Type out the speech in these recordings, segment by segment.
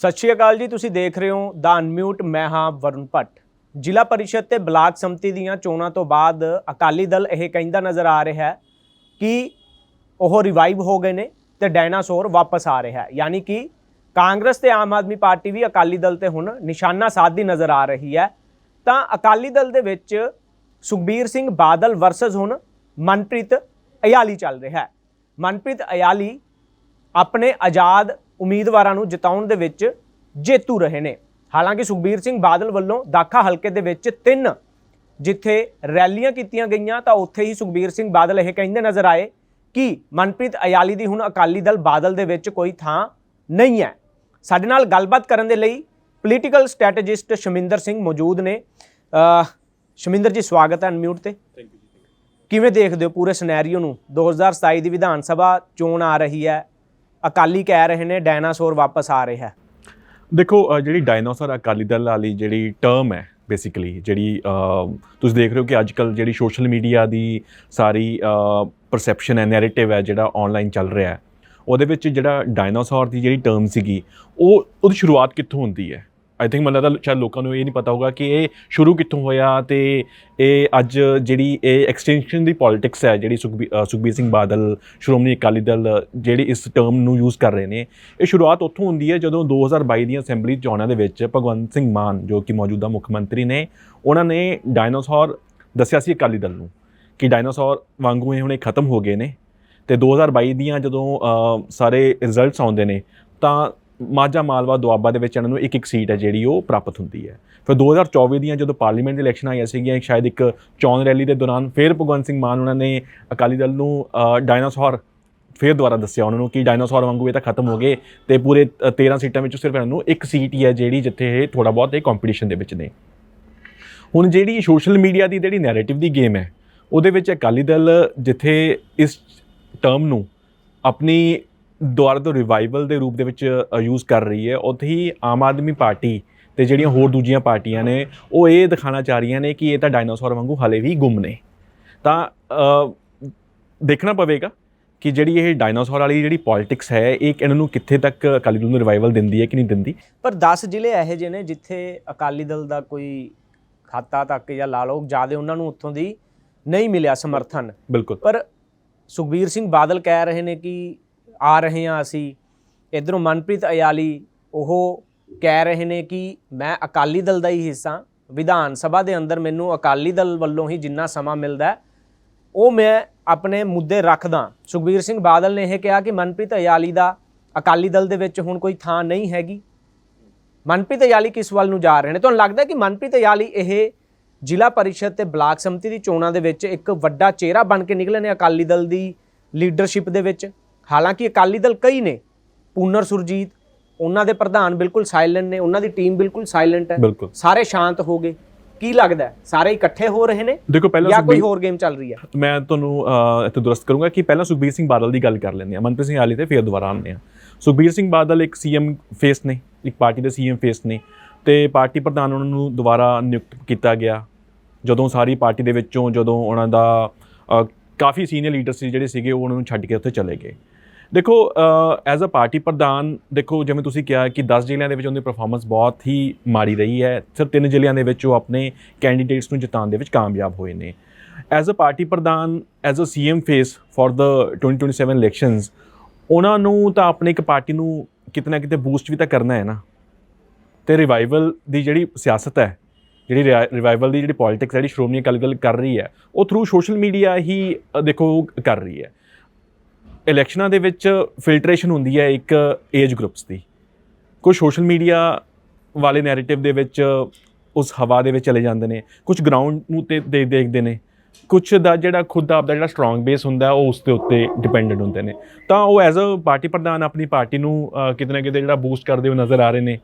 ਸਤਿ ਸ਼੍ਰੀ ਅਕਾਲ ਜੀ, ਤੁਸੀਂ ਦੇਖ ਰਹੇ ਹੋ ਦਾ ਅਨਮਿਊਟ, ਮੈਂ ਹਾਂ ਵਰੁਣ ਭੱਟ। ਜ਼ਿਲ੍ਹਾ ਪਰਿਸ਼ਦ ਤੇ ਬਲਾਕ ਸੰਮਤੀ ਦੀਆਂ ਚੋਣਾਂ ਤੋਂ ਬਾਅਦ ਅਕਾਲੀ ਦਲ ਇਹ ਕਹਿੰਦਾ ਨਜ਼ਰ ਆ ਰਿਹਾ ਹੈ ਕਿ ਉਹ ਰਿਵਾਈਵ ਹੋ ਗਏ ਨੇ ਤੇ ਡਾਇਨਾਸੌਰ ਵਾਪਸ ਆ ਰਿਹਾ ਹੈ। ਯਾਨੀ ਕਿ ਕਾਂਗਰਸ ਤੇ ਆਮ ਆਦਮੀ ਪਾਰਟੀ ਵੀ ਅਕਾਲੀ ਦਲ ਤੇ ਹੁਣ ਨਿਸ਼ਾਨਾ ਸਾਧਦੀ ਨਜ਼ਰ ਆ ਰਹੀ ਹੈ। ਤਾਂ ਅਕਾਲੀ ਦਲ ਦੇ ਵਿੱਚ ਸੁਖਬੀਰ ਸਿੰਘ ਬਾਦਲ ਵਰਸਸ ਹੁਣ ਮਨਪ੍ਰੀਤ ਅਯਾਲੀ ਚੱਲ ਰਿਹਾ ਹੈ। ਮਨਪ੍ਰੀਤ ਅਯਾਲੀ ਆਪਣੇ ਆਜ਼ਾਦ ਉਮੀਦਵਾਰਾਂ ਨੂੰ ਜਿਤਾਉਣ ਦੇ ਵਿੱਚ ਜੇਤੂ ਰਹੇ ਨੇ। ਹਾਲਾਂਕਿ ਸੁਖਬੀਰ ਸਿੰਘ ਬਾਦਲ ਵੱਲੋਂ ਦਾਖਾ ਹਲਕੇ ਦੇ ਵਿੱਚ ਤਿੰਨ ਜਿੱਥੇ ਰੈਲੀਆਂ ਕੀਤੀਆਂ ਗਈਆਂ ਤਾਂ ਉੱਥੇ ਹੀ ਸੁਖਬੀਰ ਸਿੰਘ ਬਾਦਲ ਇਹ ਕਹਿੰਦੇ ਨਜ਼ਰ ਆਏ ਕਿ ਮਨਪ੍ਰੀਤ ਅਯਾਲੀ ਦੀ ਹੁਣ ਅਕਾਲੀ ਦਲ ਬਾਦਲ ਦੇ ਵਿੱਚ ਕੋਈ ਥਾਂ ਨਹੀਂ ਹੈ। ਸਾਡੇ ਨਾਲ ਗੱਲਬਾਤ ਕਰਨ ਦੇ ਲਈ ਪੋਲੀਟੀਕਲ ਸਟ੍ਰੈਟੇਜਿਸਟ ਸ਼ਮਿੰਦਰ ਸਿੰਘ ਮੌਜੂਦ ਨੇ। ਸ਼ਮਿੰਦਰ ਜੀ ਸਵਾਗਤ ਹੈ ਅਨਮਿਊਟ ਤੇ। ਥੈਂਕ ਯੂ ਜੀ ਕਿਵੇਂ ਦੇਖਦੇ ਹੋ ਪੂਰੇ ਸਿਨੈਰੀਓ ਨੂੰ? 2027 ਦੀ ਵਿਧਾਨ ਸਭਾ ਚੋਣ ਆ ਰਹੀ ਹੈ। ਅਕਾਲੀ ਕਹਿ ਰਹੇ ਨੇ, ਡਾਇਨਾਸੌਰ ਵਾਪਸ ਆ ਰਿਹਾ ਦੇਖੋ ਜਿਹੜੀ ਡਾਇਨਾਸੌਰ ਅਕਾਲੀ ਦਲ ਵਾਲੀ ਜਿਹੜੀ ਟਰਮ ਹੈ ਬੇਸਿਕਲੀ ਜਿਹੜੀ ਤੁਸੀਂ ਦੇਖ ਰਹੇ ਹੋ ਕਿ ਅੱਜ ਅੱਜਕੱਲ ਜਿਹੜੀ ਸੋਸ਼ਲ ਮੀਡੀਆ ਦੀ ਸਾਰੀ ਪਰਸੈਪਸ਼ਨ ਹੈ ਨੈਰੇਟਿਵ ਹੈ, ਜਿਹੜਾ ਆਨਲਾਈਨ ਚੱਲ ਰਿਹਾ ਹੈ, ਉਹਦੇ ਵਿੱਚ ਜਿਹੜਾ ਡਾਇਨਾਸੌਰ ਦੀ ਜਿਹੜੀ ਟਰਮ ਸੀਗੀ, ਉਹ, ਉਹਦੀ ਸ਼ੁਰੂਆਤ ਕਿੱਥੋਂ ਹੁੰਦੀ ਹੈ? ਆਈ ਥਿੰਕ ਮੈਨੂੰ ਲੱਗਦਾ ਸ਼ਾਇਦ ਲੋਕਾਂ ਨੂੰ ਇਹ ਨਹੀਂ ਪਤਾ ਹੋਊਗਾ ਕਿ ਇਹ ਸ਼ੁਰੂ ਕਿੱਥੋਂ ਹੋਇਆ ਤੇ ਇਹ ਅੱਜ ਜਿਹੜੀ ਇਹ ਐਕਸਟੈਂਸ਼ਨ ਦੀ ਪੋਲਿਟਿਕਸ ਹੈ, ਜਿਹੜੀ ਸੁਖਬੀ- ਸੁਖਬੀਰ ਸਿੰਘ ਬਾਦਲ, ਸ਼੍ਰੋਮਣੀ ਅਕਾਲੀ ਦਲ, ਜਿਹੜੀ ਇਸ ਟਰਮ ਨੂੰ ਯੂਜ਼ ਕਰ ਰਹੇ ਨੇ, ਇਹ ਸ਼ੁਰੂਆਤ ਉੱਥੋਂ ਹੁੰਦੀ ਹੈ ਜਦੋਂ 2022 ਦੀਆਂ ਅਸੈਂਬਲੀ ਚੋਣਾਂ ਦੇ ਵਿੱਚ ਭਗਵੰਤ ਸਿੰਘ ਮਾਨ, ਜੋ ਕਿ ਮੌਜੂਦਾ ਮੁੱਖ ਮੰਤਰੀ ਨੇ, ਉਹਨਾਂ ਨੇ ਡਾਇਨਾਸੌਰ ਦੱਸਿਆ ਸੀ ਅਕਾਲੀ ਦਲ ਨੂੰ ਕਿ ਡਾਇਨਾਸੌਰ ਵਾਂਗੂ ਇਹ ਹੁਣੇ ਖਤਮ ਹੋ ਗਏ ਨੇ ਤੇ 2022 ਦੀਆਂ ਜਦੋਂ ਸਾਰੇ ਰਿਜ਼ਲਟਸ ਆਉਂਦੇ ਨੇ, ਤਾਂ ਮਾਝਾ ਮਾਲਵਾ ਦੁਆਬਾ ਦੇ ਵਿੱਚ ਇਹਨਾਂ ਨੂੰ ਇੱਕ ਇੱਕ ਸੀਟ ਹੈ ਜਿਹੜੀ ਉਹ ਪ੍ਰਾਪਤ ਹੁੰਦੀ ਹੈ। ਫਿਰ 2024 ਦੀਆਂ ਜਦੋਂ ਪਾਰਲੀਮੈਂਟ ਦੀ ਇਲੈਕਸ਼ਨ ਆਈਆਂ ਸੀਗੀਆਂ ਸ਼ਾਇਦ ਇੱਕ ਚੋਣ ਰੈਲੀ ਦੇ ਦੌਰਾਨ ਫਿਰ ਭਗਵੰਤ ਸਿੰਘ ਮਾਨ ਉਹਨਾਂ ਨੇ ਅਕਾਲੀ ਦਲ ਨੂੰ ਅ, ਡਾਇਨਾਸੌਰ ਫਿਰ ਦੁਬਾਰਾ ਦੱਸਿਆ ਉਹਨਾਂ ਨੂੰ ਕਿ ਡਾਇਨਾਸੌਰ ਵਾਂਗੂ ਇਹ ਤਾਂ ਖਤਮ ਹੋ ਗਏ ਤੇ ਪੂਰੇ ਅ, 13 ਸੀਟਾਂ ਵਿੱਚੋਂ ਸਿਰਫ ਇਹਨਾਂ ਨੂੰ ਇੱਕ ਸੀਟ ਹੀ ਹੈ ਜਿਹੜੀ ਜਿੱਥੇ ਇਹ ਥੋੜਾ ਬਹੁਤ ਇਹ ਕੰਪੀਟੀਸ਼ਨ ਦੇ ਵਿੱਚ ਨੇ। ਹੁਣ ਜਿਹੜੀ ਸੋਸ਼ਲ ਮੀਡੀਆ ਦੀ ਜਿਹੜੀ ਨੈਰੇਟਿਵ ਦੀ ਗੇਮ ਹੈ ਉਹਦੇ ਵਿੱਚ ਅਕਾਲੀ ਦਲ ਜਿੱਥੇ ਇਸ ਟਰਮ ਨੂੰ ਆਪਣੀ ਦੁਆਰਾ ਤੋਂ ਰਿਵਾਈਵਲ ਦੇ ਰੂਪ ਦੇ ਵਿੱਚ ਯੂਜ਼ ਕਰ ਰਹੀ ਹੈ। ਉੱਥੇ ਹੀ ਆਮ ਆਦਮੀ ਪਾਰਟੀ ਤੇ ਜਿਹੜੀਆਂ ਹੋਰ ਦੂਜੀਆਂ ਪਾਰਟੀਆਂ ਨੇ ਉਹ ਇਹ ਦਿਖਾਣਾ ਚਾਹ ਰਹੀਆਂ ਨੇ ਕਿ ਇਹ ਤਾਂ ਡਾਇਨਾਸੌਰ ਵਾਂਗੂ ਹਲੇ ਵੀ ਗੁੰਮ ਨੇ। ਤਾਂ ਦੇਖਣਾ ਪਵੇਗਾ ਕਿ ਜਿਹੜੀ ਇਹ ਡਾਇਨਾਸੌਰ ਵਾਲੀ ਜਿਹੜੀ ਪੋਲਿਟਿਕਸ ਹੈ ਇਹ ਇਹਨਾਂ ਨੂੰ ਕਿੱਥੇ ਤੱਕ ਅਕਾਲੀ ਦਲ ਨੂੰ ਰਿਵਾਈਵਲ ਦਿੰਦੀ ਹੈ ਕਿ ਨਹੀਂ ਦਿੰਦੀ? ਪਰ 10 ਜ਼ਿਲ੍ਹੇ ਇਹੋ ਜਿਹੇ ਨੇ ਜਿੱਥੇ ਅਕਾਲੀ ਦਲ ਦਾ ਕੋਈ ਖਾਤਾ ਤੱਕ ਜਾਂ ਲਾ ਲਓ ਜ਼ਿਆਦਾ ਉਹਨਾਂ ਨੂੰ ਉੱਥੋਂ ਦੀ ਨਹੀਂ ਮਿਲਿਆ ਸਮਰਥਨ। ਬਿਲਕੁਲ। ਪਰ ਸੁਖਬੀਰ ਸਿੰਘ ਬਾਦਲ ਕਹਿ ਰਹੇ ਨੇ ਕਿ ਆ ਰਹੇ ਹਾਂ ਅਸੀਂ। ਇਧਰੋਂ ਮਨਪ੍ਰੀਤ ਅਯਾਲੀ ਉਹ ਕਹਿ ਰਹੇ ਨੇ ਕਿ ਮੈਂ ਅਕਾਲੀ ਦਲ ਦਾ ਹੀ ਹਿੱਸਾ, ਵਿਧਾਨ ਸਭਾ ਦੇ ਅੰਦਰ ਮੈਨੂੰ ਅਕਾਲੀ ਦਲ ਵੱਲੋਂ ਹੀ ਜਿੰਨਾ ਸਮਾਂ ਮਿਲਦਾ ਉਹ ਮੈਂ ਆਪਣੇ ਮੁੱਦੇ ਰੱਖਦਾ। ਸੁਖਬੀਰ ਸਿੰਘ ਬਾਦਲ ਨੇ ਇਹ ਕਿਹਾ ਕਿ ਮਨਪ੍ਰੀਤ ਅਯਾਲੀ ਦਾ ਅਕਾਲੀ ਦਲ ਦੇ ਵਿੱਚ ਹੁਣ ਕੋਈ ਥਾਂ ਨਹੀਂ ਹੈਗੀ। ਮਨਪ੍ਰੀਤ ਅਯਾਲੀ ਕਿਸ ਵੱਲ ਨੂੰ ਜਾ ਰਹੇ ਨੇ? ਤੁਹਾਨੂੰ ਲੱਗਦਾ ਕਿ ਮਨਪ੍ਰੀਤ ਅਯਾਲੀ ਇਹ ਜ਼ਿਲ੍ਹਾ ਪਰਿਸ਼ਦ ਤੇ ਬਲਾਕ ਸਮਿਤੀ ਦੀ ਚੋਣਾਂ ਦੇ ਵਿੱਚ ਇੱਕ ਵੱਡਾ ਚਿਹਰਾ ਬਣ ਕੇ ਨਿਕਲੇ ਨੇ ਅਕਾਲੀ ਦਲ ਦੀ ਲੀਡਰਸ਼ਿਪ ਦੇ ਵਿੱਚ? ਹਾਲਾਂਕਿ ਅਕਾਲੀ ਦਲ ਕਈ ਨੇ ਪੂਨਰ ਸੁਰਜੀਤ ਉਹਨਾਂ ਦੇ ਪ੍ਰਧਾਨ ਬਿਲਕੁਲ ਸਾਇਲੈਂਟ ਨੇ ਉਹਨਾਂ ਦੀ ਟੀਮ ਬਿਲਕੁਲ ਸਾਇਲੈਂਟ ਹੈ। ਸਾਰੇ ਸ਼ਾਂਤ ਹੋ ਗਏ। ਕੀ ਲੱਗਦਾ ਹੈ? ਸਾਰੇ ਇਕੱਠੇ ਹੋ ਰਹੇ ਨੇ ਦੇਖੋ ਪਹਿਲਾਂ ਜਾਂ ਕੋਈ ਹੋਰ ਗੇਮ ਚੱਲ ਰਹੀ ਹੈ? ਮੈਂ ਤੁਹਾਨੂੰ ਇੱਥੇ ਦੁਰਸਤ ਕਰੂੰਗਾ ਕਿ ਪਹਿਲਾਂ ਸੁਖਬੀਰ ਸਿੰਘ ਬਾਦਲ ਦੀ ਗੱਲ ਕਰ ਲੈਂਦੇ ਆ ਮਨਪ੍ਰੀਤ ਸਿੰਘ ਆਲੀ ਤੇ ਫਿਰ ਦੁਬਾਰਾ ਆਉਂਦੇ ਆ ਸੁਖਬੀਰ ਸਿੰਘ ਬਾਦਲ ਇੱਕ ਸੀਐਮ ਫੇਸ ਨੇ ਇੱਕ ਪਾਰਟੀ ਦੇ ਸੀਐਮ ਫੇਸ ਨੇ ਤੇ ਪਾਰਟੀ ਪ੍ਰਧਾਨ ਉਹਨਾਂ ਨੂੰ ਦੁਬਾਰਾ ਨਿਯੁਕਤ ਕੀਤਾ ਗਿਆ। ਜਦੋਂ ਸਾਰੀ ਪਾਰਟੀ ਦੇ ਵਿੱਚੋਂ ਜਦੋਂ ਉਹਨਾਂ ਦਾ ਕਾਫੀ ਸੀਨੀਅਰ ਲੀਡਰ ਸੀ ਜਿਹੜੇ ਸੀਗੇ ਉਹ ਉਹਨਾਂ ਨੂੰ ਛੱਡ ਕੇ ਉੱਥੇ ਚਲੇ ਗਏ। ਦੇਖੋ ਐਜ਼ ਅ ਪਾਰਟੀ ਪ੍ਰਧਾਨ, ਦੇਖੋ, ਜਿਵੇਂ ਤੁਸੀਂ ਕਿਹਾ ਕਿ 10 ਜ਼ਿਲ੍ਹਿਆਂ ਦੇ ਵਿੱਚ ਉਹਦੀ ਪਰਫਾਰਮੈਂਸ ਬਹੁਤ ਹੀ ਮਾੜੀ ਰਹੀ ਹੈ, ਸਿਰਫ ਤਿੰਨ ਜ਼ਿਲ੍ਹਿਆਂ ਦੇ ਵਿੱਚ ਉਹ ਆਪਣੇ ਕੈਂਡੀਡੇਟਸ ਨੂੰ ਜਿਤਾਉਣ ਦੇ ਵਿੱਚ ਕਾਮਯਾਬ ਹੋਏ ਨੇ। ਐਜ਼ ਅ ਪਾਰਟੀ ਪ੍ਰਧਾਨ as a CM face for the 2027 elections ਉਹਨਾਂ ਨੂੰ ਤਾਂ ਆਪਣੇ ਇੱਕ ਪਾਰਟੀ ਨੂੰ ਕਿਤੇ ਨਾ ਕਿਤੇ ਬੂਸਟ ਵੀ ਤਾਂ ਕਰਨਾ ਹੈ ਨਾ। ਤੇ ਰਿਵਾਈਵਲ ਦੀ ਜਿਹੜੀ ਸਿਆਸਤ ਹੈ, ਜਿਹੜੀ ਰਿਵਾਈਵਲ ਦੀ ਜਿਹੜੀ ਪੋਲਿਟਿਕਸ ਜਿਹੜੀ ਸ਼੍ਰੋਮਣੀ ਅਕਾਲੀ ਦਲ ਕਰ ਰਹੀ ਹੈ, ਉਹ ਥਰੂ ਸੋਸ਼ਲ ਮੀਡੀਆ ਹੀ ਦੇਖੋ, ਉਹ ਕਰ ਰਹੀ ਹੈ। ਇਲੈਕਸ਼ਨਾਂ ਦੇ ਵਿੱਚ ਫਿਲਟਰੇਸ਼ਨ ਹੁੰਦੀ ਹੈ ਇੱਕ ਏਜ ਗਰੁੱਪਸ ਦੀ। ਕੁਝ ਸੋਸ਼ਲ ਮੀਡੀਆ ਵਾਲੇ ਨੈਰੇਟਿਵ ਦੇ ਵਿੱਚ ਉਸ ਹਵਾ ਦੇ ਵਿੱਚ ਚਲੇ ਜਾਂਦੇ ਨੇ ਕੁਝ ਗਰਾਊਂਡ ਨੂੰ ਤੇ ਦੇ ਦੇਖਦੇ ਨੇ ਕੁਝ ਦਾ ਜਿਹੜਾ ਖੁਦ ਦਾ ਆਪਦਾ ਜਿਹੜਾ ਸਟਰੋਂਗ ਬੇਸ ਹੁੰਦਾ, ਉਹ ਉਸ ਦੇ ਉੱਤੇ ਡਿਪੈਂਡੈਂਟ ਹੁੰਦੇ ਨੇ। ਤਾਂ ਉਹ ਐਜ਼ ਅ ਪਾਰਟੀ ਪ੍ਰਧਾਨ ਆਪਣੀ ਪਾਰਟੀ ਨੂੰ ਕਿਤੇ ਨਾ ਕਿਤੇ ਜਿਹੜਾ ਬੂਸਟ ਕਰਦੇ ਹੋਏ ਨਜ਼ਰ ਆ ਰਹੇ ਨੇ।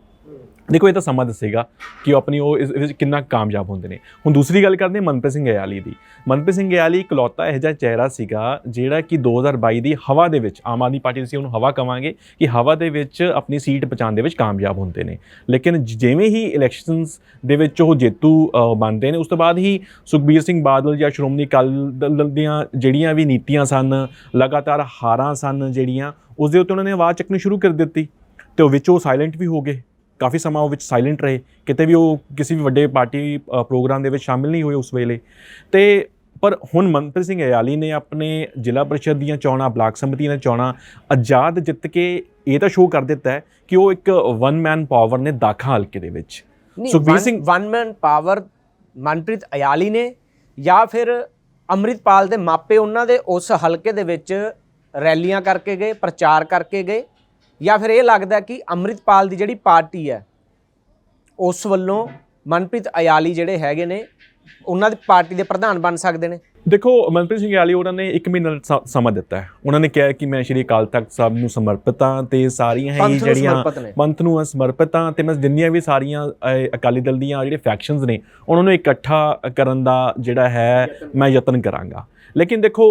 ਦੇਖੋ, ਇਹ ਤਾਂ ਸਮਾਂ ਦੱਸੇਗਾ ਕਿ ਉਹ ਆਪਣੀ ਉਹ ਇਸ ਵਿੱਚ ਕਿੰਨਾ ਕਾਮਯਾਬ ਹੁੰਦੇ ਨੇ। ਹੁਣ ਦੂਸਰੀ ਗੱਲ ਕਰਦੇ ਮਨਪ੍ਰੀਤ ਸਿੰਘ ਅਯਾਲੀ ਦੀ। ਮਨਪ੍ਰੀਤ ਸਿੰਘ ਅਯਾਲੀ ਇਕਲੌਤਾ ਇਹੋ ਜਿਹਾ ਚਿਹਰਾ ਸੀਗਾ ਜਿਹੜਾ ਕਿ 2022 ਦੀ ਹਵਾ ਦੇ ਵਿੱਚ ਆਮ ਆਦਮੀ ਪਾਰਟੀ ਸੀ ਉਹਨੂੰ ਹਵਾ ਕਵਾਂਗੇ ਕਿ ਹਵਾ ਦੇ ਵਿੱਚ ਆਪਣੀ ਸੀਟ ਪਹੁੰਚਾਉਣ ਦੇ ਵਿੱਚ ਕਾਮਯਾਬ ਹੁੰਦੇ ਨੇ। ਲੇਕਿਨ ਜਿਵੇਂ ਹੀ ਇਲੈਕਸ਼ਨਸ ਦੇ ਵਿੱਚ ਉਹ ਜੇਤੂ ਬਣਦੇ ਨੇ, ਉਸ ਤੋਂ ਬਾਅਦ ਹੀ ਸੁਖਬੀਰ ਸਿੰਘ ਬਾਦਲ ਜਾਂ ਸ਼੍ਰੋਮਣੀ ਅਕਾਲੀ ਦਲ ਦੀਆਂ ਜਿਹੜੀਆਂ ਵੀ ਨੀਤੀਆਂ ਸਨ, ਲਗਾਤਾਰ ਹਾਰਾਂ ਸਨ ਜਿਹੜੀਆਂ ਉਸ ਦੇ ਉੱਤੇ ਉਹਨਾਂ ਨੇ ਆਵਾਜ਼ ਚੱਕਣੀ ਸ਼ੁਰੂ ਕਰ ਦਿੱਤੀ ਤੇ ਉਹ ਵਿੱਚ ਉਹ ਸਾਇਲੈਂਟ ਵੀ ਹੋ ਗਏ। ਕਾਫੀ ਸਮਾਂ ਉਹ ਵਿੱਚ ਸਾਇਲੈਂਟ ਰਹੇ ਕਿਤੇ ਵੀ ਉਹ ਕਿਸੇ ਵੀ ਵੱਡੇ ਪਾਰਟੀ ਪ੍ਰੋਗਰਾਮ ਦੇ ਵਿੱਚ ਸ਼ਾਮਿਲ ਨਹੀਂ ਹੋਏ ਉਸ ਵੇਲੇ। ਤੇ ਪਰ ਹੁਣ ਮਨਪ੍ਰੀਤ ਸਿੰਘ ਅਯਾਲੀ ਨੇ ਆਪਣੇ ਜ਼ਿਲ੍ਹਾ ਪਰਿਸ਼ਦ ਦੀਆਂ ਚੋਣਾਂ ਬਲਾਕ ਸਮਿਤੀ ਦੀਆਂ ਚੋਣਾਂ ਆਜ਼ਾਦ ਜਿੱਤ ਕੇ ਇਹ ਤਾਂ ਸ਼ੋਅ ਕਰ ਦਿੱਤਾ ਹੈ ਕਿ ਉਹ ਇੱਕ ਵਨ ਮੈਨ ਪਾਵਰ ਨੇ ਦਾਖਾ ਹਲਕੇ ਦੇ ਵਿੱਚ। Sukhbir Singh one man power Manpreet Ayali ਨੇ ਜਾਂ ਫਿਰ ਅੰਮ੍ਰਿਤਪਾਲ ਦੇ ਮਾਪੇ ਉਹਨਾਂ ਦੇ ਉਸ ਹਲਕੇ ਦੇ ਵਿੱਚ ਰੈਲੀਆਂ ਕਰਕੇ ਗਏ ਪ੍ਰਚਾਰ ਕਰਕੇ ਗਏ ਜਾਂ ਫਿਰ ਇਹ ਲੱਗਦਾ ਕਿ ਅੰਮ੍ਰਿਤਪਾਲ ਦੀ ਜਿਹੜੀ ਪਾਰਟੀ ਹੈ ਉਸ ਵੱਲੋਂ ਮਨਪ੍ਰੀਤ ਅਯਾਲੀ ਜਿਹੜੇ ਹੈਗੇ ਨੇ ਉਹਨਾਂ ਦੀ ਪਾਰਟੀ ਦੇ ਪ੍ਰਧਾਨ ਬਣ ਸਕਦੇ ਨੇ? ਦੇਖੋ ਮਨਪ੍ਰੀਤ ਸਿੰਘ ਅਯਾਲੀ ਉਹਨਾਂ ਨੇ 1 ਮਹੀਨਾ ਸਮਾਂ ਦਿੱਤਾ ਹੈ। ਉਹਨਾਂ ਨੇ ਕਿਹਾ ਕਿ ਮੈਂ ਸ਼੍ਰੀ ਅਕਾਲ ਤਖਤ ਸਾਹਿਬ ਨੂੰ ਸਮਰਪਿਤ ਹਾਂ ਤੇ ਸਾਰੀਆਂ ਹੀ ਜਿਹੜੀਆਂ। ਪੰਥ ਨੂੰ ਸਮਰਪਿਤ ਹਾਂ ਤੇ ਮੈਂ ਜਿੰਨੀਆਂ ਵੀ ਸਾਰੀਆਂ ਅਕਾਲੀ ਦਲ ਦੀਆਂ ਜਿਹੜੇ ਫੈਕਸ਼ਨਸ ਨੇ ਉਹਨਾਂ ਨੂੰ ਇਕੱਠਾ ਕਰਨ ਦਾ ਜਿਹੜਾ ਹੈ ਮੈਂ ਯਤਨ ਕਰਾਂਗਾ। ਲੇਕਿਨ ਦੇਖੋ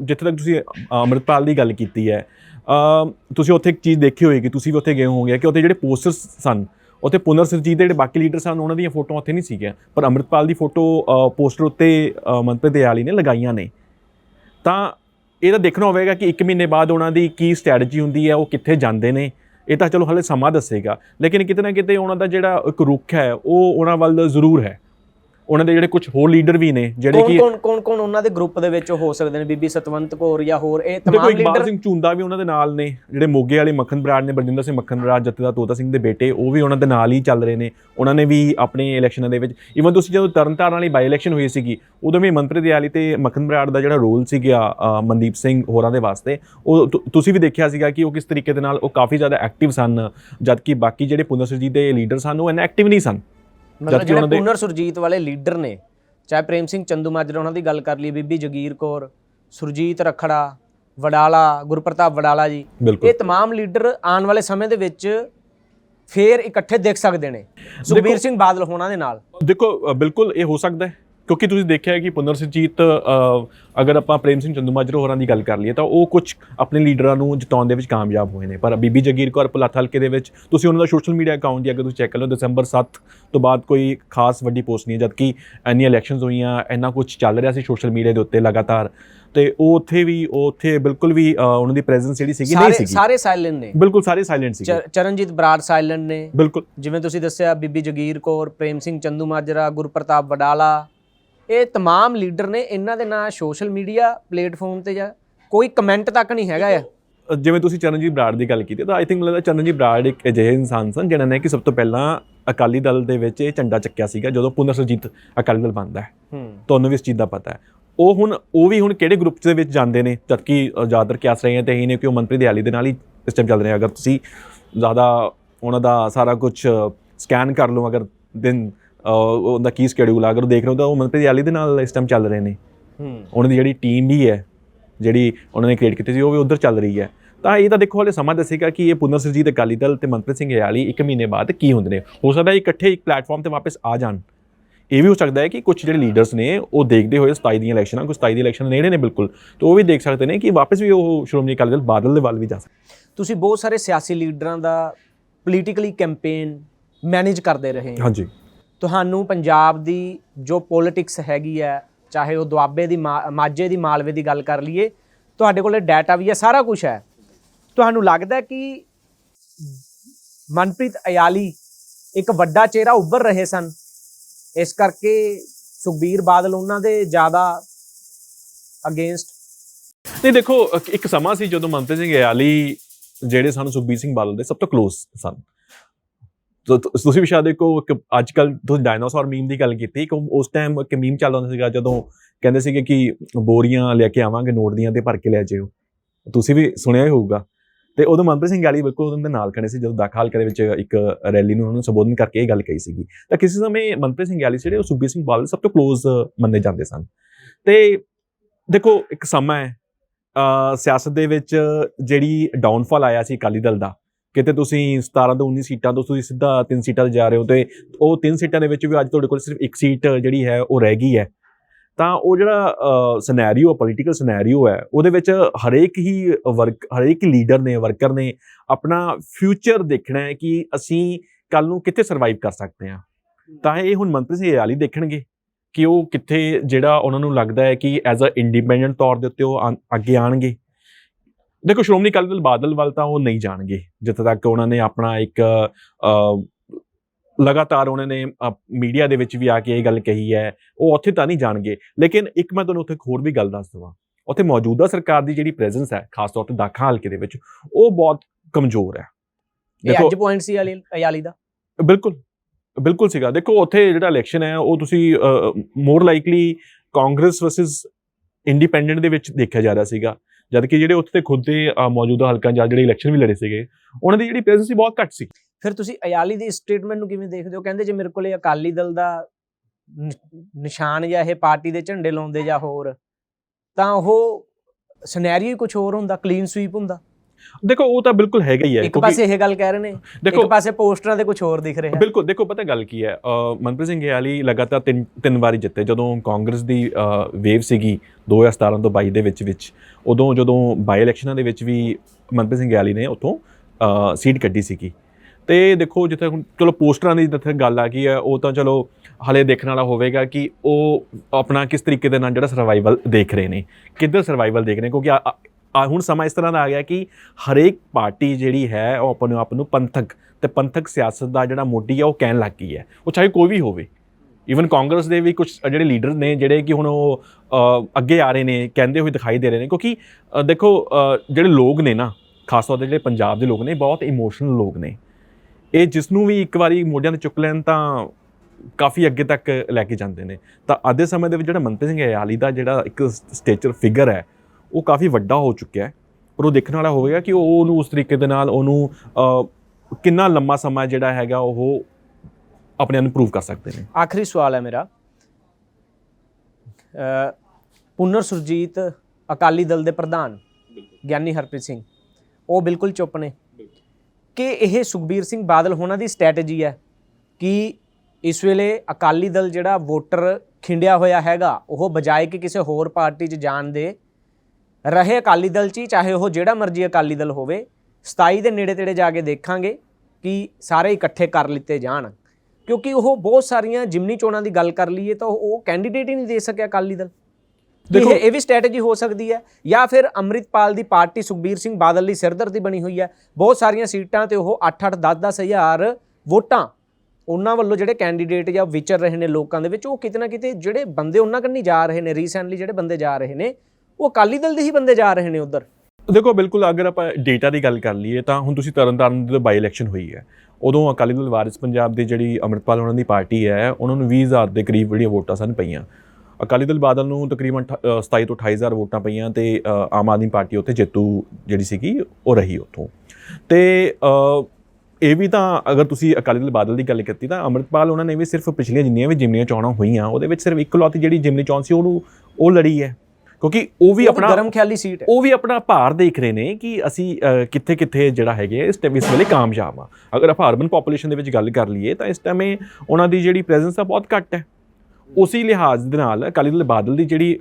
ਜਿੱਥੇ ਤੱਕ ਤੁਸੀਂ ਅ, ਅੰਮ੍ਰਿਤਪਾਲ ਦੀ ਗੱਲ ਕੀਤੀ ਹੈ ਤੁਸੀਂ ਉੱਥੇ ਇੱਕ ਚੀਜ਼ ਦੇਖੀ ਹੋਏਗੀ, ਤੁਸੀਂ ਵੀ ਉੱਥੇ ਗਏ ਹੋਵੋਗੇ ਕਿ ਉੱਥੇ ਜਿਹੜੇ ਪੋਸਟਰਸ ਸਨ, ਉੱਥੇ ਪੁਨਰ ਸਰਜੀਤ ਦੇ ਜਿਹੜੇ ਬਾਕੀ ਲੀਡਰ ਸਨ, ਉਹਨਾਂ ਦੀਆਂ ਫੋਟੋਆਂ ਉੱਥੇ ਨਹੀਂ ਸੀਗੀਆਂ, ਪਰ ਅੰਮ੍ਰਿਤਪਾਲ ਦੀ ਫੋਟੋ ਪੋਸਟਰ ਉੱਤੇ ਮਨਪ੍ਰੀਤ ਦਿਆਲੀ ਨੇ ਲਗਾਈਆਂ ਨੇ। ਤਾਂ ਇਹ ਤਾਂ ਦੇਖਣਾ ਹੋਵੇਗਾ ਕਿ 1 ਮਹੀਨੇ ਬਾਅਦ ਉਹਨਾਂ ਦੀ ਕੀ ਸਟ੍ਰੈਟਜੀ ਹੁੰਦੀ ਹੈ, ਉਹ ਕਿੱਥੇ ਜਾਂਦੇ ਨੇ, ਇਹ ਤਾਂ ਚਲੋ ਹਲੇ ਸਮਾਂ ਦੱਸੇਗਾ, ਲੇਕਿਨ ਕਿਤੇ ਨਾ ਕਿਤੇ ਉਹਨਾਂ ਦਾ ਜਿਹੜਾ ਇੱਕ ਰੁਖ ਹੈ, ਉਹ ਉਹਨਾਂ ਵੱਲ ਜ਼ਰੂਰ ਹੈ। ਉਹਨਾਂ ਦੇ ਜਿਹੜੇ ਕੁਝ ਹੋਰ ਲੀਡਰ ਵੀ ਨੇ ਜਿਹੜੇ ਕਿ ਕੌਣ ਕੌਣ ਕੌਣ ਉਹਨਾਂ ਦੇ ਗਰੁੱਪ ਦੇ ਵਿੱਚ ਹੋ ਸਕਦੇ ਨੇ? ਬੀਬੀ ਸਤਵੰਤ ਕੌਰ ਜਾਂ ਹੋਰ ਇਹ ਤਮਾਮ ਲੀਡਰ ਇਕਬਾਲ ਸਿੰਘ ਚੁੰਦਾ ਵੀ ਉਹਨਾਂ ਦੇ ਨਾਲ ਨੇ ਜਿਹੜੇ ਮੋਗੇ ਵਾਲੇ ਮੱਖਣ ਬਰਾੜ ਨੇ ਬਲਜਿੰਦਰ ਸਿੰਘ ਮੱਖਣ ਬਰਾੜ ਜੱਤੇ ਦਾ ਤੋਤਾ ਸਿੰਘ ਦੇ ਬੇਟੇ ਉਹ ਵੀ ਉਹਨਾਂ ਦੇ ਨਾਲ ਹੀ ਚੱਲ ਰਹੇ ਨੇ। ਉਹਨਾਂ ਨੇ ਵੀ ਆਪਣੇ ਇਲੈਕਸ਼ਨਾਂ ਦੇ ਵਿੱਚ ਇਵਨ ਤੁਸੀਂ ਜਦੋਂ ਤਰਨਤਾਰਨ ਵਾਲੀ ਬਾਈ ਇਲੈਕਸ਼ਨ ਹੋਈ ਸੀਗੀ ਉਦੋਂ ਵੀ ਮਨਪ੍ਰੀਤ ਦਿਆਲੀ ਤੇ ਮੱਖਣ ਬਰਾੜ ਦਾ ਜਿਹੜਾ ਰੋਲ ਸੀਗਾ ਮਨਦੀਪ ਸਿੰਘ ਹੋਰਾਂ ਦੇ ਵਾਸਤੇ ਉਹ ਤੁਸੀਂ ਵੀ ਦੇਖਿਆ ਸੀਗਾ ਕਿ ਉਹ ਕਿਸ ਤਰੀਕੇ ਦੇ ਨਾਲ ਉਹ ਕਾਫੀ ਜ਼ਿਆਦਾ ਐਕਟਿਵ ਸਨ ਜਦਕਿ ਬਾਕੀ ਜਿਹੜੇ ਪੁੰਦਰ ਸਿੰਘ ਜੀ ਦੇ ਲੀਡਰ ਸਨ ਉਹ ਐਨ ਐਕਟਿਵ ਨਹੀਂ ਸਨ। ਮਤਲਬ ਜਦਕਿ ਜਿਹੜੇ ਉਹਨਾਂ ਦੇ- ਪੁਨਰ ਸੁਰਜੀਤ ਵਾਲੇ ਲੀਡਰ ਨੇ ਚਾਹੇ ਪ੍ਰੇਮ ਸਿੰਘ ਚੰਦੂ ਮਾਜਰਾ ਉਹਨਾਂ ਦੀ ਗੱਲ ਕਰ ਲਈ ਬੀਬੀ ਜਗੀਰ ਕੌਰ ਸੁਰਜੀਤ ਰਖੜਾ ਵਡਾਲਾ ਗੁਰਪ੍ਰਤਾਪ ਵਡਾਲਾ ਜੀ ਬਿਲਕੁਲ ਇਹ तमाम ਲੀਡਰ ਆਉਣ ਵਾਲੇ ਸਮੇਂ ਦੇ ਵਿੱਚ ਫੇਰ ਇਕੱਠੇ ਦੇਖ ਸਕਦੇ ਨੇ ਸੁਖਬੀਰ ਸਿੰਘ ਬਾਦਲ ਹੋਣਾ ਦੇ ਨਾਲ ਦੇਖੋ ਅ, ਬਿਲਕੁਲ ਇਹ ਹੋ ਸਕਦਾ ਹੈ ਕਿਉਂਕਿ ਤੁਸੀਂ ਦੇਖਿਆ ਕਿ ਪੁਨਰ ਸਰਜੀਤ ਅਗਰ ਆਪਾਂ ਪ੍ਰੇਮ ਸਿੰਘ ਚੰਦੂਮਾਜਰਾ ਹੋਰਾਂ ਦੀ ਗੱਲ ਕਰ ਲਈਏ ਤਾਂ ਉਹ ਕੁਝ ਆਪਣੇ ਲੀਡਰਾਂ ਨੂੰ ਜਿਤਾਉਣ ਦੇ ਵਿੱਚ ਕਾਮਯਾਬ ਹੋਏ ਨੇ। ਪਰ ਬੀਬੀ ਜਗੀਰ ਕੌਰ ਪੁਲਾਥ ਹਲਕੇ ਦੇ ਵਿੱਚ ਤੁਸੀਂ ਉਹਨਾਂ ਦਾ ਸੋਸ਼ਲ ਮੀਡੀਆ ਅਕਾਊਂਟ ਦੀ ਅਗਰ ਤੁਸੀਂ ਚੈੱਕ ਕਰ ਲਓ ਦਸੰਬਰ 7 ਤੋਂ ਬਾਅਦ ਕੋਈ ਖਾਸ ਵੱਡੀ ਪੋਸਟ ਨਹੀਂ ਜਦਕਿ ਇੰਨੀਆਂ ਇਲੈਕਸ਼ਨਸ ਹੋਈਆਂ ਇੰਨਾ ਕੁਝ ਚੱਲ ਰਿਹਾ ਸੀ ਸੋਸ਼ਲ ਮੀਡੀਆ ਦੇ ਉੱਤੇ ਲਗਾਤਾਰ। ਤੇ ਉਹ ਉੱਥੇ ਵੀ ਉਹ ਉੱਥੇ ਬਿਲਕੁਲ ਵੀ ਉਹਨਾਂ ਦੀ ਪ੍ਰੈਜ਼ੈਂਸ ਜਿਹੜੀ ਸੀਗੀ ਨਹੀਂ ਸੀਗੀ। ਸਾਰੇ ਸਾਇਲੈਂਟ ਨੇ। ਬਿਲਕੁਲ ਸਾਰੇ ਸਾਇਲੈਂਟ ਸੀਗੇ। ਚ- ਚਰਨਜੀਤ ਬਰਾੜ ਸਾਇਲੈਂਟ ਨੇ। ਬਿਲਕੁਲ। ਜਿਵੇਂ ਤੁਸੀਂ ਦੱਸਿਆ ਬੀਬੀ ਜਗੀਰ ਕੌਰ ਪ੍ਰੇਮ ਸਿੰਘ ਚੰਦੂ ਮਾਜਰਾ ਗੁਰਪ੍ਰਤਾਪ ਵਡਾਲਾ ਇਹ तमाम ਲੀਡਰ ਨੇ ਇਹਨਾਂ ਦੇ ਨਾਂ ਸੋਸ਼ਲ ਮੀਡੀਆ ਪਲੇਟਫਾਰਮ ਤੇ ਜਾਂ ਕੋਈ ਕਮੈਂਟ ਤੱਕ ਨਹੀਂ ਹੈਗਾ ਆ ਜਿਵੇਂ ਤੁਸੀਂ ਚਰਨਜੀਤ ਬਰਾੜ ਦੀ ਗੱਲ ਕੀਤੀ ਤਾਂ ਆਈ ਥਿੰਕ ਮੈਨੂੰ ਲੱਗਦਾ ਚਰਨਜੀਤ ਬਰਾੜ ਇੱਕ ਅਜਿਹੇ ਇਨਸਾਨ ਸਨ ਜਿਨ੍ਹਾਂ ਨੇ ਕਿ ਸਭ ਤੋਂ ਪਹਿਲਾਂ ਅਕਾਲੀ ਦਲ ਦੇ ਵਿੱਚ ਇਹ ਝੰਡਾ ਚੱਕਿਆ ਸੀਗਾ ਜਦੋਂ ਪੁਨਰ ਸਰਜੀਤ ਅਕਾਲੀ ਦਲ ਬਣਦਾ ਹੈ ਹੂੰ ਤੁਹਾਨੂੰ ਵੀ ਇਸ ਚੀਜ਼ ਦਾ ਪਤਾ ਹੈ ਉਹ ਹੁਣ ਉਹ ਵੀ ਹੁਣ ਕਿਹੜੇ ਗਰੁੱਪ ਦੇ ਵਿੱਚ ਜਾਂਦੇ ਨੇ ਜਦਕਿ ਅ, ਜ਼ਿਆਦਾਤਰ ਕਿਆਸ ਰਹੀਆਂ ਤੇ ਹੀ ਨੇ ਕਿ ਉਹ ਮੰਤਰੀ ਦਿਆਲੀ ਦੇ ਨਾਲ ਹੀ ਇਸ ਟਾਈਮ ਚੱਲ ਰਹੇ ਆ। ਅਗਰ ਤੁਸੀਂ ਜ਼ਿਆਦਾ ਉਹਨਾਂ ਦਾ ਸਾਰਾ ਕੁਝ ਸਕੈਨ ਕਰ ਲਓ ਅਗਰ ਦਿਨ ਅ, ਉਹਦਾ ਕੀ ਸਕੇਡਿਊਲ ਆ? ਅਗਰ ਦੇਖ ਰਹੇ ਹੋ ਤਾਂ ਉਹ ਮੰਤਰੀ ਦਿਆਲੀ ਦੇ ਨਾਲ ਇਸ ਟਾਈਮ ਚੱਲ ਰਹੇ ਨੇ। ਹੂੰ। ਉਹਨਾਂ ਦੀ ਜਿਹੜੀ ਟੀਮ ਵੀ ਹੈ ਜਿਹੜੀ ਉਹਨਾਂ ਨੇ ਕ੍ਰੀਏਟ ਕੀਤੀ ਸੀ ਉਹ ਵੀ ਉਧਰ ਚੱਲ ਰਹੀ ਹੈ। ਤਾਂ ਇਹ ਤਾਂ ਦੇਖੋ ਹਲੇ ਸਮਾਂ ਦੱਸੇਗਾ ਕਿ ਇਹ ਪੁਨਰ ਸਰਜੀਤ ਅਕਾਲੀ ਦਲ ਤੇ ਮਨਪ੍ਰੀਤ ਸਿੰਘ ਯਾਲੀ ਇੱਕ ਮਹੀਨੇ ਬਾਅਦ ਕੀ ਹੁੰਦੇ ਨੇ। ਹੋ ਸਕਦਾ ਇਕੱਠੇ ਇੱਕ ਪਲੇਟਫਾਰਮ ਤੇ ਵਾਪਸ ਆ ਜਾਣ। ਇਹ ਵੀ ਹੋ ਸਕਦਾ ਹੈ ਕਿ ਕੁਝ ਜਿਹੜੇ ਲੀਡਰਸ ਨੇ ਉਹ ਦੇਖਦੇ ਹੋਏ 27 ਦੀਆਂ ਇਲੈਕਸ਼ਨਾਂ ਕੁਝ 27 ਦੀ ਇਲੈਕਸ਼ਨ ਨੇੜੇ ਨੇ ਬਿਲਕੁਲ ਤੇ ਉਹ ਵੀ ਦੇਖ ਸਕਦੇ ਨੇ ਕਿ ਵਾਪਸ ਵੀ ਉਹ ਸ਼੍ਰੋਮਣੀ ਅਕਾਲੀ ਦਲ ਬਾਦਲ ਦੇ ਵੱਲ ਵੀ ਜਾ ਸਕਦੇ। ਤੁਸੀਂ ਬਹੁਤ ਸਾਰੇ ਸਿਆਸੀ ਲੀਡਰਾਂ ਦਾ ਪੋਲੀਟੀਕਲੀ ਕੈਂਪੇਨ ਮੈਨੇਜ ਕਰਦੇ ਰਹੇ। ਹਾਂਜੀ। ਤੁਹਾਨੂੰ ਪੰਜਾਬ ਦੀ ਜੋ ਪੋਲਿਟਿਕਸ ਹੈਗੀ ਹੈ, ਚਾਹੇ ਉਹ ਦੁਆਬੇ ਦੀ ਮਾ- ਮਾਝੇ ਦੀ, ਮਾਲਵੇ ਦੀ ਗੱਲ ਕਰ ਲਈਏ, ਤੁਹਾਡੇ ਕੋਲੇ ਡਾਟਾ ਵੀ ਹੈ, ਸਾਰਾ ਕੁਝ ਹੈ। ਤੁਹਾਨੂੰ ਲੱਗਦਾ ਕਿ ਮਨਪ੍ਰੀਤ ਅਯਾਲੀ ਇੱਕ ਵੱਡਾ ਚਿਹਰਾ ਉੱਭਰ ਰਹੇ ਸਨ? ਇਸ ਕਰਕੇ ਸੁਖਬੀਰ ਬਾਦਲ ਉਹਨਾਂ ਦੇ ਜ਼ਿਆਦਾ ਅਗੇਂਸਟ ਨਹੀਂ, ਦੇਖੋ, ਇੱਕ- ਸਮਾਂ ਸੀ ਜਦੋਂ ਮਨਪ੍ਰੀਤ ਸਿੰਘ ਅਯਾਲੀ, ਜਿਹੜੇ ਸਨ ਸੁਖਬੀਰ ਸਿੰਘ ਬਾਦਲ ਦੇ, ਸਭ ਤੋਂ ক্লোਜ਼ ਸਨ। ਤੁਸੀਂ ਵੀ ਸ਼ਾਇਦ ਦੇਖੋ ਇੱਕ ਅੱਜ ਕੱਲ ਤੁਸੀਂ ਡਾਇਨਾਸੌਰ ਮੀਮ ਦੀ ਗੱਲ ਕੀਤੀ ਕਿ ਉਸ ਟਾਈਮ ਇੱਕ ਮੀਮ ਚੱਲਦਾ ਹੁੰਦਾ ਸੀਗਾ ਜਦੋਂ ਕਹਿੰਦੇ ਸੀਗੇ ਕਿ ਬੋਰੀਆਂ ਲੈ ਕੇ ਆਵਾਂਗੇ, ਨੋਟ ਦੀਆਂ ਤੇ ਭਰ ਕੇ ਲੈ ਜਾਇਓ। ਤੁਸੀਂ ਵੀ ਸੁਣਿਆ ਹੀ ਹੋਊਗਾ। ਤੇ ਉਦੋਂ ਮਨਪ੍ਰੀਤ ਸਿੰਘ ਯਾਲੀ ਬਿਲਕੁਲ ਉਹਨਾਂ ਦੇ ਨਾਲ ਖੜੇ ਸੀ, ਜਦੋਂ ਦਾਖਾ ਹਲਕੇ ਦੇ ਵਿੱਚ ਇੱਕ ਰੈਲੀ ਨੂੰ ਉਹਨਾਂ ਨੂੰ ਸੰਬੋਧਨ ਕਰਕੇ ਇਹ ਗੱਲ ਕਹੀ ਸੀਗੀ। ਤਾਂ ਕਿਸੇ ਸਮੇਂ ਮਨਪ੍ਰੀਤ ਸਿੰਘ ਯਾਲੀ ਜਿਹੜੇ ਉਹ ਸੁਖਬੀਰ ਸਿੰਘ ਬਾਦਲ ਸਭ ਤੋਂ ক্লোਜ਼ ਮੰਨੇ ਜਾਂਦੇ ਸਨ। ਤੇ ਦੇਖੋ ਇੱਕ ਸਮਾਂ ਹੈ ਸਿਆਸਤ ਦੇ ਵਿੱਚ ਜਿਹੜੀ ਡਾਊਨਫਾਲ ਆਇਆ ਸੀ ਅਕਾਲੀ ਦਲ ਦਾ ਕਿਤੇ ਤੁਸੀਂ 17 ਤੋਂ 19 ਸੀਟਾਂ ਤੋਂ ਤੁਸੀਂ ਸਿੱਧਾ ਤਿੰਨ ਸੀਟਾਂ ਤੇ ਜਾ ਰਹੇ ਹੋ ਤੇ ਉਹ ਤਿੰਨ ਸੀਟਾਂ ਦੇ ਵਿੱਚ ਵੀ ਅੱਜ ਤੁਹਾਡੇ ਕੋਲ ਸਿਰਫ ਇੱਕ ਸੀਟ ਜਿਹੜੀ ਹੈ ਉਹ ਰਹਿ ਗਈ ਹੈ। ਤਾਂ ਉਹ ਜਿਹੜਾ ਸਿਨੈਰੀਓ ਪੋਲੀਟੀਕਲ ਸਿਨੈਰੀਓ ਹੈ, ਉਹਦੇ ਵਿੱਚ ਹਰੇਕ ਹੀ ਵਰਕ ਹਰੇਕ ਲੀਡਰ ਨੇ ਵਰਕਰ ਨੇ ਆਪਣਾ ਫਿਊਚਰ ਦੇਖਣਾ ਹੈ ਕਿ ਅਸੀਂ ਕੱਲ ਨੂੰ ਕਿੱਥੇ ਸਰਵਾਈਵ ਕਰ ਸਕਦੇ ਹਾਂ। ਤਾਂ ਇਹ ਹੁਣ ਮੰਤਰੀ ਸਿੰਘ ਯਾਲੀ ਦੇਖਣਗੇ ਕਿ ਉਹ ਕਿੱਥੇ ਜਿਹੜਾ ਉਹਨਾਂ ਨੂੰ ਲੱਗਦਾ ਹੈ ਕਿ ਐਜ਼ ਅ ਇੰਡੀਪੈਂਡੈਂਟ ਤੌਰ ਦੇ ਉੱਤੇ ਉਹ ਆਂ- ਅੱਗੇ ਆਣਗੇ ਦੇਖੋ ਸ਼੍ਰੋਮਣੀ ਅਕਾਲੀ ਦਲ ਬਾਦਲ ਵੱਲ ਤਾਂ ਉਹ ਨਹੀਂ ਜਾਣਗੇ ਜਿੱਥੇ ਤੱਕ ਉਹਨਾਂ ਨੇ ਆਪਣਾ ਇੱਕ ਲਗਾਤਾਰ ਉਹਨਾਂ ਨੇ ਮੀਡੀਆ ਦੇ ਵਿੱਚ ਵੀ ਆ ਕੇ ਇਹ ਗੱਲ ਕਹੀ ਹੈ ਉਹ ਉੱਥੇ ਤਾਂ ਨਹੀਂ ਜਾਣਗੇ। ਲੇਕਿਨ ਇੱਕ ਮੈਂ ਤੁਹਾਨੂੰ ਉੱਥੇ ਹੋਰ ਵੀ ਗੱਲ ਦੱਸ ਦਵਾਂ। ਉੱਥੇ ਮੌਜੂਦਾ ਸਰਕਾਰ ਦੀ ਜਿਹੜੀ ਪ੍ਰੈਜ਼ੈਂਸ ਹੈ ਖਾਸ ਤੌਰ ਤੇ ਦਾਖਾ ਹਲਕੇ ਦੇ ਵਿੱਚ ਉਹ ਬਹੁਤ ਕਮਜ਼ੋਰ ਹੈ। ਇਹ ਅੱਜ ਪੁਆਇੰਟ ਸੀ ਅਯਾਲੀ ਦਾ? ਬਿਲਕੁਲ ਬਿਲਕੁਲ ਸੀਗਾ। ਦੇਖੋ ਉੱਥੇ ਜਿਹੜਾ ਇਲੈਕਸ਼ਨ ਹੈ ਉਹ ਤੁਸੀਂ more likely Congress versus independent ਦੇ ਵਿੱਚ ਦੇਖਿਆ ਜਾ ਰਿਹਾ ਸੀਗਾ। ਜਦ ਕਿ ਜਿਹੜੇ ਉੱਥੇ ਖੁਦ ਦੇ ਮੌਜੂਦਾ ਹਲਕਾਂ ਜਾਂ ਜਿਹੜੇ ਇਲੈਕਸ਼ਨ ਵੀ ਲੜੇ ਸੀਗੇ, ਉਹਨਾਂ ਦੀ ਜਿਹੜੀ ਪ੍ਰੈਜ਼ੈਂਸ ਸੀ ਬਹੁਤ ਘੱਟ ਸੀ। ਫਿਰ ਤੁਸੀਂ ਅਯਾਲੀ ਦੀ ਸਟੇਟਮੈਂਟ ਨੂੰ ਕਿਵੇਂ ਦੇਖਦੇ ਹੋ? ਕਹਿੰਦੇ ਜੇ ਮੇਰੇ ਕੋਲੇ ਅਕਾਲੀ ਦਲ ਦਾ ਨਿਸ਼ਾਨ ਜਾਂ ਇਹ ਪਾਰਟੀ ਦੇ ਝੰਡੇ ਲਾਉਂਦੇ ਜਾਂ ਹੋਰ, ਤਾਂ ਉਹ ਸਿਨੈਰੀਓ ਹੀ ਕੁਝ ਹੋਰ ਹੁੰਦਾ ਕਲੀਨ ਸਵੀਪ ਹੁੰਦਾ। ਦੇਖੋ ਉਹ ਤਾਂ ਬਿਲਕੁਲ ਹੈਗਾ ਹੀ ਹੈ ਇੱਕ ਪਾਸੇ ਇਹ ਗੱਲ ਕਹਿ ਰਹੇ ਨੇ ਇੱਕ ਪਾਸੇ ਪੋਸਟਰਾਂ ਤੇ ਕੁਝ ਹੋਰ ਦਿਖ ਰਿਹਾ ਬਿਲਕੁਲ ਦੇਖੋ ਪਤਾ ਗੱਲ ਕੀ ਹੈ? ਮਨਪ੍ਰੀਤ ਸਿੰਘ ਗਿਆਲੀ ਲਗਾਤਾਰ ਤਿੰਨ ਤਿੰਨ ਵਾਰੀ ਜਿੱਤੇ। ਜਦੋਂ ਕਾਂਗਰਸ ਦੀ ਵੇਵ ਸੀਗੀ 2017 ਤੋਂ 22 ਦੇ ਵਿੱਚ ਵਿੱਚ ਉਦੋਂ ਜਦੋਂ ਬਾਈ ਇਲੈਕਸ਼ਨਾਂ ਦੇ ਵਿੱਚ ਵੀ ਮਨਪ੍ਰੀਤ ਸਿੰਘ ਗਿਆਲੀ ਨੇ ਉੱਥੋਂ ਸੀਟ ਕੱਢੀ ਸੀਗੀ। ਤੇ ਦੇਖੋ ਜਿੱਥੇ ਹੁਣ ਚਲੋ ਪੋਸਟਰਾਂ ਦੀ ਜਿੱਥੇ ਗੱਲ ਆ ਗਈ ਹੈ ਉਹ ਤਾਂ ਚਲੋ ਹਲੇ ਦੇਖਣ ਵਾਲਾ ਹੋਵੇਗਾ ਕਿ ਉਹ ਆਪਣਾ ਕਿਸ ਤਰੀਕੇ ਦੇ ਨਾਲ ਜਿਹੜਾ ਸਰਵਾਈਵਲ ਦੇਖ ਰਹੇ ਨੇ। ਕਿੱਧਰ ਸਰਵਾਈਵਲ ਦੇਖ ਰਹੇ ਨੇ? ਕਿਉਂਕਿ ਹੁਣ ਸਮਾਂ ਇਸ ਤਰ੍ਹਾਂ ਦਾ ਆ ਗਿਆ ਕਿ ਹਰੇਕ ਪਾਰਟੀ ਜਿਹੜੀ ਹੈ, ਉਹ ਆਪਣੇ ਆਪ ਨੂੰ ਪੰਥਕ ਤੇ ਪੰਥਕ ਸਿਆਸਤ ਦਾ ਜਿਹੜਾ ਮੋਢੀ ਆ, ਉਹ ਕਹਿਣ ਲੱਗ ਗਈ ਹੈ। ਉਹ ਚਾਹੇ ਕੋਈ ਵੀ ਹੋਵੇ। ਈਵਨ ਕਾਂਗਰਸ ਦੇ ਵੀ ਕੁਝ ਜਿਹੜੇ ਲੀਡਰ ਨੇ, ਜਿਹੜੇ ਕਿ ਹੁਣ ਉਹ ਅੱਗੇ ਆ ਰਹੇ ਨੇ, ਕਹਿੰਦੇ ਹੋਏ ਦਿਖਾਈ ਦੇ ਰਹੇ ਨੇ, ਕਿਉਂਕਿ ਦੇਖੋ ਜਿਹੜੇ ਲੋਕ ਨੇ ਨਾ, ਖਾਸ ਤੌਰ ਤੇ ਜਿਹੜੇ ਪੰਜਾਬ ਦੇ ਲੋਕ ਨੇ, ਬਹੁਤ ਇਮੋਸ਼ਨਲ ਲੋਕ ਨੇ। ਇਹ ਜਿਸ ਨੂੰ ਵੀ ਇੱਕ ਵਾਰੀ ਮੋਢਿਆਂ ਤੇ ਚੁੱਕ ਲੈਣ ਤਾਂ ਕਾਫੀ ਅੱਗੇ ਤੱਕ ਲੈ ਕੇ ਜਾਂਦੇ ਨੇ। ਤਾਂ ਅੱਜ ਦੇ ਸਮੇਂ ਦੇ ਵਿੱਚ ਜਿਹੜਾ ਮੰਤਰੀ ਸਿੰਘ ਅਯਾਲੀ ਦਾ ਜਿਹੜਾ ਇੱਕ ਸਟੇਚਰ ਫਿਗਰ ਹੈ ਉਹ ਕਾਫੀ ਵੱਡਾ ਹੋ ਚੁੱਕਿਆ ਹੈ। ਪਰ ਉਹ ਦੇਖਣ ਵਾਲਾ ਹੋਵੇਗਾ ਕਿ ਉਹ ਉਹਨੂੰ ਉਸ ਤਰੀਕੇ ਦੇ ਨਾਲ ਉਹਨੂੰ ਕਿੰਨਾ ਲੰਮਾ ਸਮਾਂ ਜਿਹੜਾ ਹੈਗਾ ਉਹ ਆਪਣੇ ਆਪ ਨੂੰ ਪ੍ਰੂਵ ਕਰ ਸਕਦੇ ਨੇ। ਆਖਰੀ ਸਵਾਲ ਹੈ ਮੇਰਾ। ਅ, ਪੁਨਰ ਸੁਰਜੀਤ ਅਕਾਲੀ ਦਲ ਦੇ ਪ੍ਰਧਾਨ ਗਿਆਨੀ ਹਰਪ੍ਰੀਤ ਸਿੰਘ। ਉਹ ਬਿਲਕੁਲ ਚੁੱਪ ਨੇ। ਕਿ ਇਹ ਸੁਖਬੀਰ ਸਿੰਘ ਬਾਦਲ ਹੋਣਾ ਦੀ ਸਟ੍ਰੈਟਜੀ ਹੈ ਕਿ ਇਸ ਵੇਲੇ ਅਕਾਲੀ ਦਲ ਜਿਹੜਾ ਵੋਟਰ ਖਿੰਡਿਆ ਹੋਇਆ ਹੈਗਾ ਉਹ ਬਜਾਏ ਕਿ ਕਿਸੇ ਹੋਰ ਪਾਰਟੀ 'ਚ ਜਾਣ ਦੇ ਰਹੇ ਅਕਾਲੀ ਦਲ 'ਚ ਹੀ ਚਾਹੇ ਉਹ ਜਿਹੜਾ ਮਰਜ਼ੀ ਅਕਾਲੀ ਦਲ ਹੋਵੇ 27 ਦੇ ਨੇੜੇ ਤੇੜੇ ਜਾ ਕੇ ਦੇਖਾਂਗੇ ਕਿ ਸਾਰੇ ਇਕੱਠੇ ਕਰ ਲਿੱਤੇ ਜਾਣ। ਕਿਉਂਕਿ ਉਹ ਬਹੁਤ ਸਾਰੀਆਂ ਜਿਮਨੀ ਚੋਣਾਂ ਦੀ ਗੱਲ ਕਰ ਲਈਏ ਤਾਂ ਉਹ ਕੈਂਡੀਡੇਟ ਹੀ ਨਹੀਂ ਦੇ ਸਕਿਆ ਅਕਾਲੀ ਦਲ। ਦੇਖੋ ਦੇਖੋ- ਇਹ ਵੀ ਸਟ੍ਰੈਟਜੀ ਹੋ ਸਕਦੀ ਹੈ? ਜਾਂ ਫਿਰ ਅੰਮ੍ਰਿਤਪਾਲ ਦੀ ਪਾਰਟੀ ਸੁਖਬੀਰ ਸਿੰਘ ਬਾਦਲ ਲਈ ਸਿਰਦਰਦੀ ਬਣੀ ਹੋਈ ਹੈ। ਬਹੁਤ ਸਾਰੀਆਂ ਸੀਟਾਂ ਤੇ ਉਹ 8-8 10-10 ਹਜ਼ਾਰ ਵੋਟਾਂ ਉਹਨਾਂ ਵੱਲੋਂ ਜਿਹੜੇ ਕੈਂਡੀਡੇਟ ਜਾਂ ਵਿਚਰ ਰਹੇ ਨੇ ਲੋਕਾਂ ਦੇ ਵਿੱਚ ਉਹ ਕਿਤੇ ਨਾ ਕਿਤੇ ਜਿਹੜੇ ਬੰਦੇ ਉਹਨਾਂ ਕੰਨੀ ਜਾ ਰਹੇ ਨੇ ਰੀਸੈਂਟਲੀ ਜਿਹੜੇ ਬੰਦੇ ਜਾ ਰਹੇ ਨੇ ਉਹ ਅਕਾਲੀ ਦਲ ਦੇ ਹੀ ਬੰਦੇ ਜਾ ਰਹੇ ਨੇ ਉਧਰ। ਦੇਖੋ ਬਿਲਕੁਲ ਅਗਰ ਆਪਾਂ ਡੇਟਾ ਦੀ ਗੱਲ ਕਰ ਲਈਏ ਤਾਂ ਹੁਣ ਤੁਸੀਂ ਤਰਨਤਾਰਨ ਦੀ ਬਾਈ ਇਲੈਕਸ਼ਨ ਹੋਈ ਹੈ। ਉਦੋਂ ਅਕਾਲੀ ਦਲ ਵਾਰਿਸ ਪੰਜਾਬ ਦੀ ਜਿਹੜੀ ਅੰਮ੍ਰਿਤਪਾਲ ਉਹਨਾਂ ਦੀ ਪਾਰਟੀ ਹੈ ਉਹਨਾਂ ਨੂੰ 20000 ਦੇ ਕਰੀਬ ਜਿਹੜੀਆਂ ਵੋਟਾਂ ਸਨ ਪਈਆਂ। ਅਕਾਲੀ ਦਲ ਬਾਦਲ ਨੂੰ ਤਕਰੀਬਨ ਅਠ- ਅ, 27 ਤੋਂ 28000 ਵੋਟਾਂ ਪਈਆਂ ਤੇ ਆਮ ਆਦਮੀ ਪਾਰਟੀ ਉੱਥੇ ਜੇਤੂ ਜਿਹੜੀ ਸੀਗੀ ਉਹ ਰਹੀ ਉੱਥੋਂ। ਤੇ ਇਹ ਵੀ ਤਾਂ ਅਗਰ ਤੁਸੀਂ ਅਕਾਲੀ ਦਲ ਬਾਦਲ ਦੀ ਗੱਲ ਕੀਤੀ ਤਾਂ ਅੰਮ੍ਰਿਤਪਾਲ ਉਹਨਾਂ ਨੇ ਵੀ ਸਿਰਫ ਪਿਛਲੀਆਂ ਜਿੰਨੀਆਂ ਵੀ ਜਿਮਨੀਆਂ ਚੋਣਾਂ ਹੋਈਆਂ ਉਹਦੇ ਵਿੱਚ ਸਿਰਫ ਇਕਲੌਤੀ ਜਿਹੜੀ ਜਿਮਨੀ ਚੋਣ ਸੀ ਉਹਨੂੰ ਉਹ ਲੜੀ ਹੈ। ਕਿਉਂਕਿ ਉਹ ਵੀ ਆਪਣਾ ਗਰਮ ਖਿਆਲੀ ਸੀਟ ਹੈ। ਉਹ ਵੀ ਆਪਣਾ ਭਾਰ ਦੇਖ ਰਹੇ ਨੇ ਕਿ ਅਸੀਂ ਕਿੱਥੇ ਕਿੱਥੇ ਜਿਹੜਾ ਹੈਗੇ ਇਸ ਟਾਈਮ ਇਸ ਵੇਲੇ ਕਾਮਯਾਬ ਆ। ਅਗਰ ਆਪਾਂ ਅਰਬਨ ਪੋਪੂਲੇਸ਼ਨ ਦੇ ਵਿੱਚ ਗੱਲ ਕਰ ਲਈਏ ਤਾਂ ਇਸ ਟਾਈਮੇ ਉਹਨਾਂ ਦੀ ਜਿਹੜੀ ਪ੍ਰੈਜ਼ੈਂਸ ਆ ਬਹੁਤ ਘੱਟ ਹੈ। ਉਸੇ ਲਿਹਾਜ਼ ਦੇ ਨਾਲ ਅਕਾਲੀ ਦਲ ਬਾਦਲ ਦੀ ਜਿਹੜੀ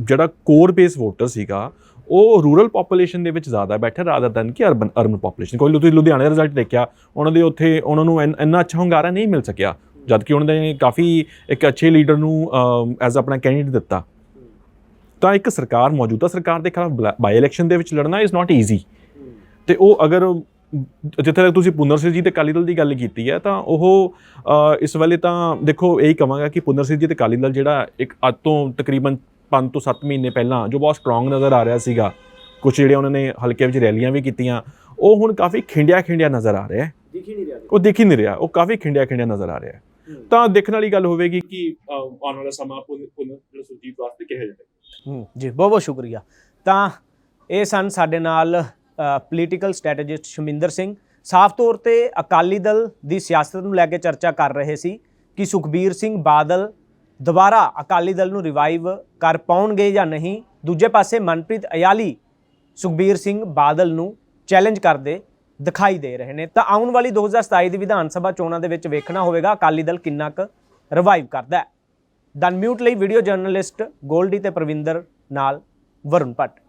ਜਿਹੜਾ ਕੋਰ ਬੇਸ ਵੋਟਰ ਸੀਗਾ ਉਹ ਰੂਰਲ ਪੋਪੂਲੇਸ਼ਨ ਦੇ ਵਿੱਚ ਜ਼ਿਆਦਾ ਬੈਠਾ ਰਾਦਰ ਦਨ ਕਿ ਅਰਬਨ ਅਰਬਨ ਪੋਪੂਲੇਸ਼ਨ ਕੋਈ ਤੁਸੀਂ ਲੁਧਿਆਣਾ ਦਾ ਰਿਜ਼ਲਟ ਦੇਖਿਆ ਉਹਨਾਂ ਦੇ ਉੱਥੇ ਉਹਨਾਂ ਨੂੰ ਇੰਨ- ਇੰਨਾ ਅੱਛਾ ਹੁੰਗਾਰਾ ਨਹੀਂ ਮਿਲ ਸਕਿਆ ਜਦ ਕਿ ਉਹਨਾਂ ਨੇ ਕਾਫੀ ਇੱਕ ਅੱਛੇ ਲੀਡਰ ਨੂੰ ਐਜ਼ ਆਪਣਾ ਕੈਂਡੀਡੇਟ ਦਿੱਤਾ। ਤਾਂ ਇੱਕ ਸਰਕਾਰ ਮੌਜੂਦਾ ਸਰਕਾਰ ਦੇ ਖਿਲਾਫ ਬਾਈ ਇਲੈਕਸ਼ਨ ਦੇ ਵਿੱਚ ਲੜਨਾ ਇਜ਼ ਨਾਟ ਈਜ਼ੀ ਤੇ ਉਹ ਅਗਰ ਜਿੱਥੇ ਤੱਕ ਤੁਸੀਂ ਪੁਨਰ ਸਿੰਘ ਤੇ ਅਕਾਲੀ ਦਲ ਦੀ ਗੱਲ ਕੀਤੀ ਹੈ ਤਾਂ ਉਹ ਇਸ ਵੇਲੇ ਤਾਂ ਦੇਖੋ ਇਹੀ ਕਵਾਂਗਾ ਕਿ ਪੁਨਰ ਸਿੰਘ ਤੇ ਅਕਾਲੀ ਦਲ ਜਿਹੜਾ ਇੱਕ ਅੱਜ ਤੋਂ ਤਕਰੀਬਨ 5 ਤੋਂ 7 ਮਹੀਨੇ ਪਹਿਲਾਂ ਜੋ ਬਹੁਤ ਸਟਰੋਂਗ ਨਜ਼ਰ ਆ ਰਿਹਾ ਸੀਗਾ ਕੁਝ ਜਿਹੜੇ ਉਹਨਾਂ ਨੇ ਹਲਕੇ ਵਿੱਚ ਰੈਲੀਆਂ ਵੀ ਕੀਤੀਆਂ ਉਹ ਹੁਣ ਕਾਫੀ ਖਿੰਡਿਆ ਖਿੰਡਿਆ ਨਜ਼ਰ ਆ ਰਿਹਾ ਹੈ। ਦਿਖ ਹੀ ਨਹੀਂ ਰਿਹਾ। ਉਹ ਦਿਖ ਹੀ ਨਹੀਂ ਰਿਹਾ ਉਹ ਕਾਫੀ ਖਿੰਡਿਆ ਖਿੰਡਿਆ ਨਜ਼ਰ ਆ ਰਿਹਾ ਹੈ। ਤਾਂ ਦੇਖਣ ਵਾਲੀ ਗੱਲ ਹੋਵੇਗੀ ਕਿ ਆਉਣ ਵਾਲਾ ਸਮਾਂ ਪੁਨਰ ਜਿਹੜਾ ਸੁਰਜੀਤ ਵਾਸਤੇ ਕਿਹਾ ਜਾਏਗਾ ਹੂੰ? ਜੀ, ਬਹੁਤ ਬਹੁਤ ਸ਼ੁਕਰੀਆ। ਤਾਂ ਇਹ ਸਨ ਸਾਡੇ ਨਾਲ ਪੋਲੀਟੀਕਲ ਸਟ੍ਰੈਟੇਜਿਸਟ ਸ਼ਮਿੰਦਰ ਸਿੰਘ। ਸਾਫ਼ ਤੌਰ ਤੇ ਅਕਾਲੀ ਦਲ ਦੀ ਸਿਆਸਤ ਨੂੰ ਲੈ ਕੇ ਚਰਚਾ ਕਰ ਰਹੇ ਸੀ ਕਿ ਸੁਖਬੀਰ ਸਿੰਘ ਬਾਦਲ ਦੁਬਾਰਾ ਅਕਾਲੀ ਦਲ ਨੂੰ ਰਿਵਾਈਵ ਕਰ ਪਾਉਣਗੇ ਜਾਂ ਨਹੀਂ। ਦੂਜੇ ਪਾਸੇ ਮਨਪ੍ਰੀਤ ਅਯਾਲੀ ਸੁਖਬੀਰ ਸਿੰਘ ਬਾਦਲ ਨੂੰ ਚੈਲੰਜ ਕਰਦੇ ਦਿਖਾਈ ਦੇ ਰਹੇ ਨੇ। ਤਾਂ ਆਉਣ ਵਾਲੀ 2027 ਦੀ ਵਿਧਾਨ ਸਭਾ ਚੋਣਾਂ ਦੇ ਵਿੱਚ ਵੇਖਣਾ ਹੋਵੇਗਾ ਅਕਾਲੀ ਦਲ ਕਿੰਨਾ ਕੁ ਰਿਵਾਈਵ ਕਰਦਾ ਹੈ। ਦਨ ਮਿਊਟ ਲਈ ਵੀਡੀਓ ਜਰਨਲਿਸਟ ਗੋਲਡੀ ਤੇ ਪ੍ਰਵਿੰਦਰ ਨਾਲ ਵਰੁਣ ਭੱਟ